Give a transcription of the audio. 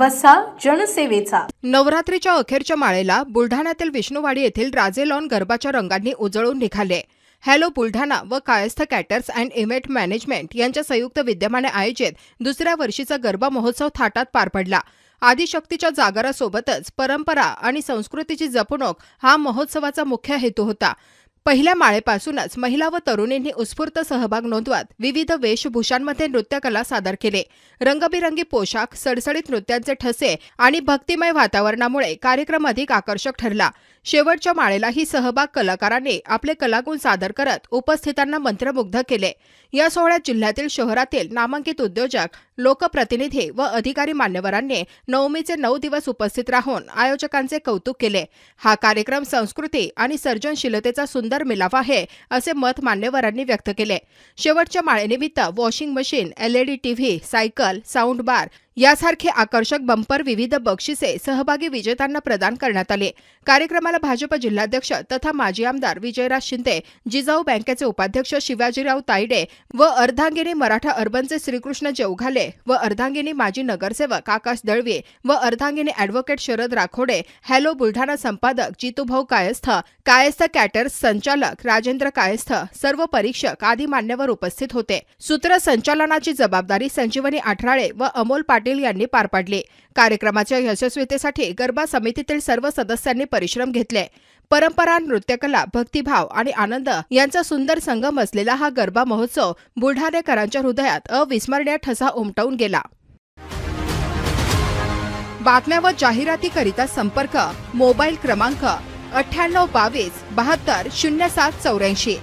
वसा जनसेवेचा. नवरात्रीच्या अखेरच्या माळेला बुलढाण्यातील विष्णुवाडी येथील राजे लॉन गरबाच्या रंगांनी उजळून निघाले. हॅलो बुलढाणा व Kayasth caters and event management यांच्या संयुक्त विद्यमाने आयोजित दुसऱ्या वर्षीचा गरबा महोत्सव थाटात पार पडला. आदिशक्तीच्या जागरासोबतच परंपरा आणि संस्कृतीची जपणूक हा महोत्सवाचा मुख्य हेतू होता. पहिल्या माळेपासूनच महिला व तरुणींनी उत्स्फूर्त सहभाग नोंदवत विविध वेशभूषांमध्ये नृत्यकला सादर केले. रंगबिरंगी पोशाख सडसडीत नृत्यांचे ठसे आणि भक्तिमय वातावरणामुळे कार्यक्रम अधिक आकर्षक ठरला. शेवटच्या माळेलाही सहभाग कलाकारांनी आपले कलागुण सादर करत उपस्थितांना मंत्रमुग्ध केले. या सोहळ्यात जिल्ह्यातील शहरातील नामांकित उद्योजक लोकप्रतिनिधी व अधिकारी मान्यवरांनी नवमीचे नऊ दिवस उपस्थित राहून आयोजकांचे कौतुक केले. हा कार्यक्रम संस्कृती आणि सर्जनशीलतेचा सुंदर मिलाफ आहे असे मत मान्यवरांनी व्यक्त केले. शेवटच्या माळेनिमित्त washing machine LED TV cycle sound bar यासारखे आकर्षक बंपर विविध बक्षिसे सहभागी विजेत्यांना प्रदान करण्यात आले. कार्यक्रमाला भाजप जिल्हाध्यक्ष तथा माजी आमदार विजयराज शिंदे जिजाऊ बँकेचे उपाध्यक्ष शिवाजीराव तायडे व अर्धांगिनी मराठा अर्बनचे श्रीकृष्ण जेवघाले व अर्धांगिनी माजी नगरसेवक आकाश दळवे व अर्धांगिनी अॅडव्होकेट शरद राखोडे हॅलो बुलढाणा संपादक जितूभाऊ कायस्थ कायस्थ कॅटर्स संचालक राजेंद्र कायस्थ सर्व परीक्षक आदी मान्यवर उपस्थित होते. सूत्रसंचालनाची जबाबदारी संजीवनी आठराळे व अमोल पाटील यांनी पार पाडले. कार्यक्रमाच्या यशस्वीतेसाठी गरबा समितीतील सर्व सदस्यांनी परिश्रम घेतले. परंपरा नृत्यकला भक्तिभाव आणि आनंद यांचा सुंदर संगम असलेला हा गरबा महोत्सव बुलढाणेकरांच्या हृदयात अविस्मरणीय ठसा उमटवून गेला. बातम्या व जाहिरातीकरिता संपर्क मोबाईल क्रमांक अठ्ठ्याण्णव बावीस बहात्तर शून्य सात चौऱ्याऐंशी.